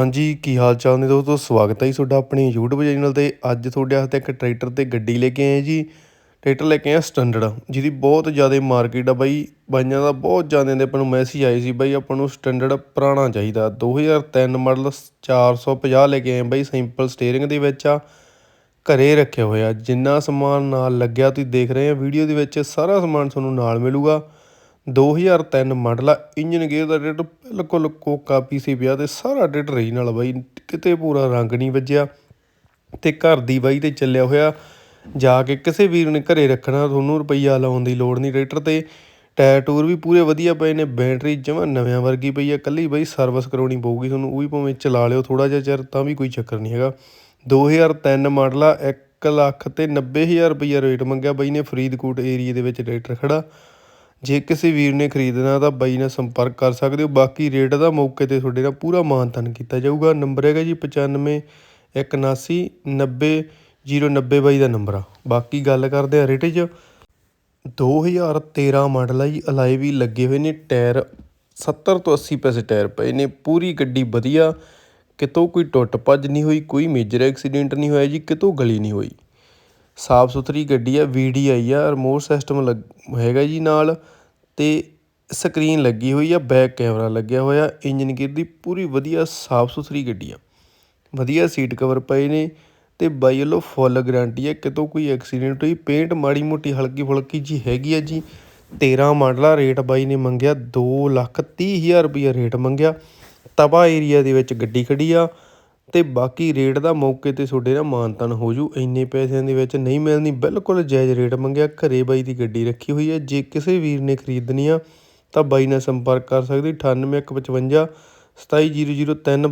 ਹਾਂਜੀ, ਕੀ ਹਾਲ ਚਾਲ ਨੇ ਦੋਸਤੋ? ਸਵਾਗਤ ਹੈ ਜੀ ਤੁਹਾਡਾ ਆਪਣੇ YouTube ਚੈਨਲ ਤੇ। ਅੱਜ ਤੁਹਾਡੇ ਵਾਸਤੇ ਇੱਕ ਟਰੈਕਟਰ ਤੇ ਗੱਡੀ ਲੈ ਕੇ ਆਏ ਜੀ। ਟਰੈਕਟਰ ਲੈ ਕੇ ਆਏ ਸਟੈਂਡਰਡ ਜਿਹਦੀ ਬਹੁਤ ਜ਼ਿਆਦਾ ਮਾਰਕੀਟ ਆ ਬਾਈ। ਬਾਈਆਂ ਦਾ ਬਹੁਤ ਜ਼ਿਆਦਾ ਦੇ ਆਪਾਂ ਨੂੰ ਮੈਸੇਜ ਆਏ ਸੀ ਬਾਈ, ਆਪਾਂ ਨੂੰ ਸਟੈਂਡਰਡ ਪੁਰਾਣਾ ਚਾਹੀਦਾ। 2003 ਮਾਡਲ 450 ਲੈ ਕੇ ਆਏ ਬਾਈ ਸਿੰਪਲ ਸਟੀਅਰਿੰਗ ਦੇ ਵਿੱਚ ਆ। ਘਰੇ ਰੱਖਿਆ ਹੋਇਆ, ਜਿੰਨਾ ਸਮਾਨ ਨਾਲ ਲੱਗਿਆ ਤੁਸੀਂ ਦੇਖ ਰਹੇ ਆ ਵੀਡੀਓ ਦੇ ਵਿੱਚ ਸਾਰਾ ਸਮਾਨ ਤੁਹਾਨੂੰ ਨਾਲ ਮਿਲੂਗਾ। 2003 ਮਾਡਲ ਆ ਇੰਜਨ ਗੇਅਰ ਦਾ ਰੇਟ ਬਿਲਕੁਲ ਕੋਕਾ ਪੀਸੀ ਪਿਆ ਤੇ ਸਾਰਾ ਰੇਟ ਰਹੀ ਨਾਲ ਬਾਈ, ਕਿਤੇ ਪੂਰਾ ਰੰਗ ਨਹੀਂ ਵੱਜਿਆ ਤੇ ਘਰ ਦੀ ਬਾਈ ਤੇ ਚੱਲਿਆ ਹੋਇਆ, ਜਾ ਕੇ ਕਿਸੇ ਵੀਰ ਨੇ ਘਰੇ ਰੱਖਣਾ, ਤੁਹਾਨੂੰ ਰੁਪਈਆ ਲਾਉਣ ਦੀ ਲੋੜ ਨਹੀਂ ਟਰੈਕਟਰ ਤੇ ਟਾਇਰ ਟੂਰ ਵੀ ਪੂਰੇ ਵਧੀਆ ਪਏ ਨੇ, ਬੈਟਰੀ ਜਮਾਂ ਨਵਿਆਂ ਵਰਗੀ ਪਈ ਆ ਕੱਲੀ ਬਾਈ ਸਰਵਿਸ ਕਰਾਉਣੀ ਪਊਗੀ ਤੁਹਾਨੂੰ, ਉਹ ਵੀ ਭਾਵੇਂ ਚਲਾ ਲਿਓ ਥੋੜਾ ਜਿਹਾ ਚਿਰ, ਤਾਂ ਵੀ ਕੋਈ ਚੱਕਰ ਨਹੀਂ ਹੈਗਾ। 2003 ਮਾਡਲ ਆ 1 ਲੱਖ ਤੇ 90000 ਰੁਪਈਆ ਰੇਟ ਮੰਗਿਆ ਬਾਈ ਨੇ, ਫਰੀਦਕੋਟ ਏਰੀਆ ਦੇ ਵਿੱਚ ਟਰੈਕਟਰ ਖੜਾ। ਜੇ ਕਿਸੇ ਵੀਰ ਨੇ ਖਰੀਦਣਾ ਤਾਂ ਬਾਈ ਨਾਲ ਸੰਪਰਕ ਕਰ ਸਕਦੇ ਹੋ। ਬਾਕੀ ਰੇਟ ਦਾ ਮੌਕੇ ਤੇ ਤੁਹਾਡੇ ਨਾਲ ਪੂਰਾ ਮਾਨਤਨ ਕੀਤਾ ਜਾਊਗਾ। ਨੰਬਰ ਹੈਗਾ ਜੀ 95 179 90 090 ਬਾਈ ਦਾ ਨੰਬਰ ਆ। ਬਾਕੀ ਗੱਲ ਕਰਦੇ ਆ ਰੇਟ 'ਚ। 2013 ਮਾਡਲ ਆ ਜੀ ਅਲਾਈ ਵੀ ਲੱਗੇ ਹੋਏ ਨੇ। ਟਾਇਰ 70 ਤੋਂ 80 ਪੈਸੇ ਟਾਇਰ ਪਏ ਨੇ। ਪੂਰੀ ਗੱਡੀ ਵਧੀਆ। ਕਿਤੋਂ ਕੋਈ ਟੁੱਟ ਭੱਜ ਨਹੀਂ ਹੋਈ, ਕੋਈ ਮੇਜਰ ਐਕਸੀਡੈਂਟ ਨਹੀਂ ਹੋਇਆ ਜੀ, ਕਿਤੋਂ ਗਲੀ ਨਹੀਂ ਹੋਈ। ਸਾਫ਼ ਸੁਥਰੀ ਗੱਡੀ ਆ VDI ਆ ਰਿਮੋਟ ਸਿਸਟਮ ਲੱਗ, ਹੈਗਾ ਜੀ ਨਾਲ। ਅਤੇ ਸਕਰੀਨ ਲੱਗੀ ਹੋਈ ਆ, ਬੈਕ ਕੈਮਰਾ ਲੱਗਿਆ ਹੋਇਆ, ਇੰਜਨ ਗੇਅਰ ਦੀ ਪੂਰੀ ਵਧੀਆ ਸਾਫ਼ ਸੁਥਰੀ ਗੱਡੀ ਆ ਵਧੀਆ ਸੀਟ ਕਵਰ ਪਏ ਨੇ ਅਤੇ ਬਾਈ ਵੱਲੋਂ ਫੁੱਲ ਗਰੰਟੀ ਹੈ ਕਿਤੋਂ ਕੋਈ ਐਕਸੀਡੈਂਟ ਹੋਈ ਪੇਂਟ ਮਾੜੀ ਮੋਟੀ ਹਲਕੀ ਫੁਲਕੀ ਜੀ ਹੈਗੀ ਆ ਜੀ 13 ਮਾਡਲ ਆ ਰੇਟ ਬਾਈ ਨੇ ਮੰਗਿਆ, ਦੋ ਲੱਖ ਤੀਹ ਹਜ਼ਾਰ ਰੁਪਈਆ ਰੇਟ ਮੰਗਿਆ, ਤਵਾ ਏਰੀਆ ਦੇ ਵਿੱਚ ਗੱਡੀ ਖੜੀ ਆ ਅਤੇ ਬਾਕੀ ਰੇਟ ਦਾ ਮੌਕੇ ਤੇ ਤੁਹਾਡੇ ਨਾਲ ਮਾਨਤਨ ਹੋ ਜੂ। ਇੰਨੇ ਪੈਸਿਆਂ ਦੇ ਵਿੱਚ ਨਹੀਂ ਮਿਲਣੀ, ਬਿਲਕੁਲ ਜਾਇਜ਼ ਰੇਟ ਮੰਗਿਆ। ਘਰੇ ਬਾਈ ਦੀ ਗੱਡੀ ਰੱਖੀ ਹੋਈ ਹੈ। ਜੇ ਕਿਸੇ ਵੀਰ ਨੇ ਖਰੀਦਣੀ ਆ ਤਾਂ ਬਾਈ ਨਾਲ ਸੰਪਰਕ ਕਰ ਸਕਦੇ। 98155 27003